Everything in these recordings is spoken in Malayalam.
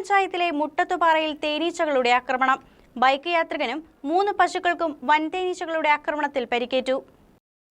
പഞ്ചായത്തിലെ മുട്ടത്തുപാറയിൽ തേനീച്ചകളുടെ ആക്രമണം. ബൈക്ക് യാത്രികനും മൂന്ന് പശുക്കൾക്കും വൻ തേനീച്ചകളുടെ ആക്രമണത്തിൽ പരിക്കേറ്റു.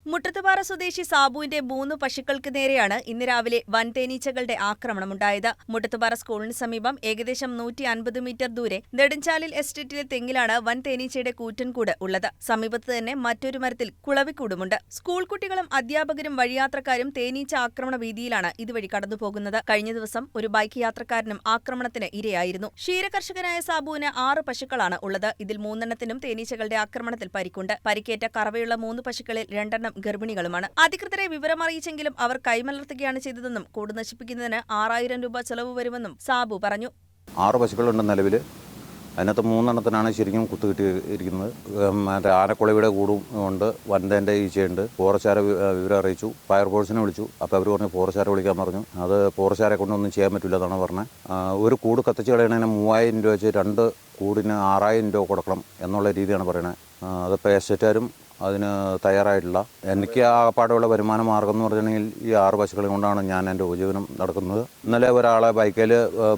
മുട്ടത്തുപാറ സ്വദേശി സാബുവിന്റെ മൂന്ന് പശുക്കൾക്ക് നേരെയാണ് ഇന്ന് രാവിലെ വൻ തേനീച്ചകളുടെ ആക്രമണമുണ്ടായത്. മുട്ടത്തുപാറ സ്കൂളിന് സമീപം ഏകദേശം നൂറ്റി അൻപത് മീറ്റർ ദൂരെ നെടുഞ്ചാലിൽ എസ്റ്റേറ്റിലെ തെങ്ങിലാണ് വൻ തേനീച്ചയുടെ കൂറ്റൻകൂട് ഉള്ളത്. സമീപത്ത് തന്നെ മറ്റൊരു മരത്തിൽ കുളവിക്കൂടുമുണ്ട്. സ്കൂൾ കുട്ടികളും അധ്യാപകരും വഴിയാത്രക്കാരും തേനീച്ച ആക്രമണ ഭീതിയിലാണ് ഇതുവഴി കടന്നുപോകുന്നത്. കഴിഞ്ഞ ദിവസം ഒരു ബൈക്ക് യാത്രക്കാരനും ആക്രമണത്തിന് ഇരയായിരുന്നു. ക്ഷീരകർഷകനായ സാബുവിന് ആറ് പശുക്കളാണ് ഉള്ളത്. ഇതിൽ മൂന്നെണ്ണത്തിനും തേനീച്ചകളുടെ ആക്രമണത്തിൽ പരിക്കുണ്ട്. പരിക്കേറ്റ കറവയുള്ള മൂന്ന് പശുക്കളിൽ രണ്ടെണ്ണം ഗർഭിണികളുമാണ്. അധികൃതരെ വിവരമറിയിച്ചെങ്കിലും അവർ കൈമലർത്തുകയാണ് ചെയ്തതെന്നും കൂട് നശിപ്പിക്കുന്നതിന് ആറായിരം രൂപ ചെലവ് വരുമെന്നും സാബു പറഞ്ഞു. ആറ് പശുക്കളുണ്ട് നിലവിൽ അതിനകത്ത് മൂന്നെണ്ണത്തിനാണ് ശരിക്കും കുത്തു കിട്ടിയിരിക്കുന്നത്. മറ്റേ ആനക്കുളവിയുടെ കൂടും ഉണ്ട് വൻതേന്റെ ഈച്ചയുണ്ട്. ഫോറസ്റ്റുകാരെ വിവരം അറിയിച്ചു. ഫയർ ഫയർഫോഴ്സിനെ വിളിച്ചു. അപ്പോൾ അവർ പറഞ്ഞു ഫോറസ്റ്റുകാരെ വിളിക്കാൻ പറഞ്ഞു. അത് ഫോറസ്റ്റുകാരെ കൊണ്ടൊന്നും ചെയ്യാൻ പറ്റില്ല എന്നാണ് പറഞ്ഞത് ഒരു കൂട് കത്തിച്ച് കളയണതിന് മൂവായിരം രൂപ വെച്ച് രണ്ട് കൂടിന് ആറായിരം രൂപ കൊടുക്കണം എന്നുള്ള രീതിയാണ് പറയുന്നത് അതിപ്പോൾ എസ്റ്റേറ്റുകാരും അതിന് തയ്യാറായിട്ടില്ല. എനിക്ക് ആകപ്പാടുള്ള വരുമാന മാർഗം എന്ന് പറഞ്ഞിട്ടുണ്ടെങ്കിൽ ഈ ആറ് പശുക്കളെ കൊണ്ടാണ് ഞാൻ എന്റെ ഉപജീവനം നടക്കുന്നത് ഇന്നലെ ഒരാളെ ബൈക്കിൽ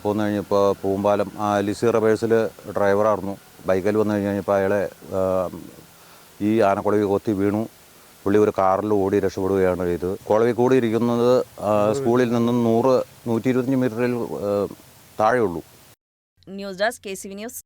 പോന്നു കഴിഞ്ഞപ്പോൾ പൂമ്പാലം ലിസി റബേഴ്സിൽ ഡ്രൈവറായിരുന്നു. ബൈക്കിൽ വന്നു കഴിഞ്ഞ് കഴിഞ്ഞപ്പോൾ അയാളെ ഈ ആനക്കുളവി കൊത്തി വീണു. പുള്ളി ഒരു കാറിൽ ഓടി രക്ഷപ്പെടുകയാണ് ചെയ്തത്. കുളവി കൂടി ഇരിക്കുന്നത് സ്കൂളിൽ നിന്നും നൂറ് നൂറ്റി ഇരുപത്തഞ്ച് മീറ്ററിൽ താഴെയുള്ളൂ. News desk K C V news.